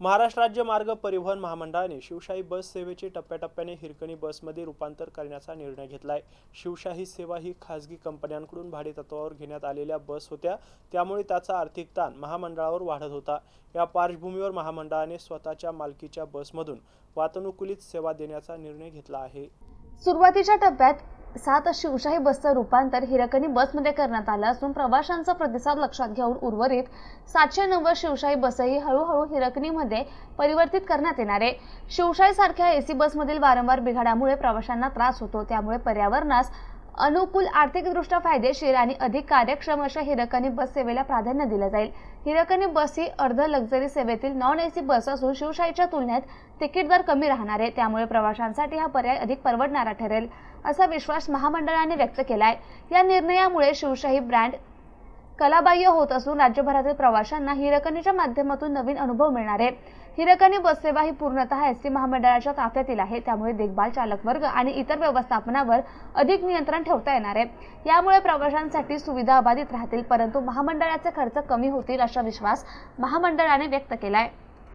महाराष्ट्र राज्य मार्ग परिवहन महामंडळाने शिवशाही बस सेवेचे टप्प्याटप्प्याने हिरकणी बसमध्ये रूपांतर करण्याचा निर्णय घेतलाय. शिवशाही सेवा ही खासगी कंपन्यांकडून भाडेतत्वावर घेण्यात आलेल्या बस होत्या. त्यामुळे त्याचा आर्थिक ताण महामंडळावर वाढत होता. या पार्श्वभूमीवर महामंडळाने स्वतःच्या मालकीच्या बसमधून वातानुकूलित सेवा देण्याचा निर्णय घेतला आहे. सुरुवातीच्या टप्प्यात सात शिवशाही बसचं रूपांतर हिरकणी बसमध्ये करण्यात आलं असून प्रवाशांचा प्रतिसाद लक्षात घेऊन उर्वरित सातशे नव्वद शिवशाही बसही हळूहळू हिरकणीमध्ये परिवर्तित करण्यात येणार आहे. शिवशाही सारख्या एसी बसमधील वारंवार बिघाडामुळे प्रवाशांना त्रास होतो. त्यामुळे पर्यावरणास अनुकूल आर्थिकदृष्ट्या फायदेशीर आणि अधिक कार्यक्षम अशा हिरकणी बस सेवेला प्राधान्य दिलं जाईल. हिरकणी बस ही अर्ध लक्झरी सेवेतील नॉन एसी बस असून शिवशाहीच्या तुलनेत तिकीट दर कमी राहणार आहे. त्यामुळे प्रवाशांसाठी हा पर्याय अधिक परवडणारा ठरेल असा विश्वास महामंडळाने व्यक्त केला आहे या निर्णयामुळे शिवशाही ब्रँड कलाबाह्य होत असून राज्यभरातील प्रवाशांना हिरकणीच्या माध्यमातून नवीन अनुभव मिळणार आहे. हिरकणी बससेवा ही पूर्णतः एस टी महामंडळाच्या ताफ्यातील आहे. त्यामुळे देखभाल चालक वर्ग आणि इतर व्यवस्थापनावर अधिक नियंत्रण ठेवता येणार आहे. यामुळे प्रवाशांसाठी सुविधा अबाधित राहतील परंतु महामंडळाचे खर्च कमी होतील असा विश्वास महामंडळाने व्यक्त केला आहे